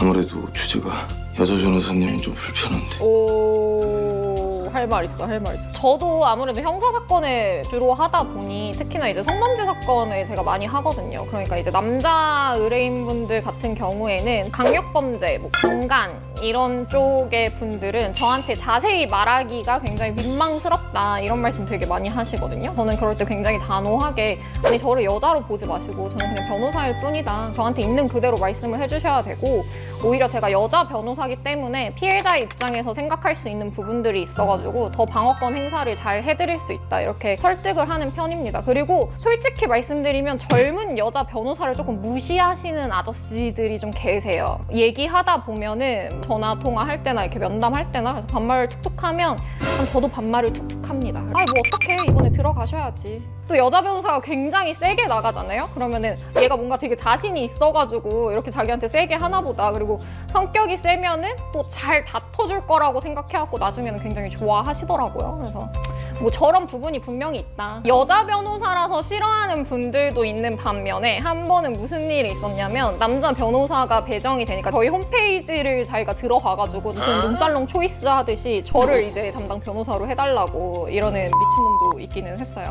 아무래도 주제가 여자 변호사님은 좀 불편한데. 오, 할 말 있어, 할 말 있어. 저도 아무래도 형사 사건을 주로 하다 보니 특히나 이제 성범죄 사건을 제가 많이 하거든요. 그러니까 이제 남자 의뢰인분들 같은 경우에는 강력범죄, 뭐 강간 이런 쪽의 분들은 저한테 자세히 말하기가 굉장히 민망스럽다 이런 말씀 되게 많이 하시거든요. 저는 그럴 때 굉장히 단호하게 아니 저를 여자로 보지 마시고 저는 그냥 변호사일 뿐이다. 저한테 있는 그대로 말씀을 해주셔야 되고 오히려 제가 여자 변호사기 때문에 피해자의 입장에서 생각할 수 있는 부분들이 있어가지고 더 방어권 행사를 잘 해드릴 수 있다 이렇게 설득을 하는 편입니다. 그리고 솔직히 말씀드리면 젊은 여자 변호사를 조금 무시하시는 아저씨들이 좀 계세요. 얘기하다 보면은 전화 통화할 때나 이렇게 면담할 때나 그래서 반말을 툭툭하면 저도 반말을 툭툭합니다. 아이 뭐 어떡해 이번에 들어가셔야지. 또 여자 변호사가 굉장히 세게 나가잖아요. 그러면은 얘가 뭔가 되게 자신이 있어가지고 이렇게 자기한테 세게 하나 보다. 그리고 성격이 세면은 또 잘 다퉈줄 거라고 생각해갖고 나중에는 굉장히 좋아하시더라고요. 그래서 뭐 저런 부분이 분명히 있다. 여자 변호사라서 싫어하는 분들도 있는 반면에 한 번은 무슨 일이 있었냐면 남자 변호사가 배정이 되니까 저희 홈페이지를 자기가 들어가가지고 무슨 룸살롱 초이스 하듯이 저를 이제 담당 변호사로 해달라고 이러는 미친놈도 있기는 했어요.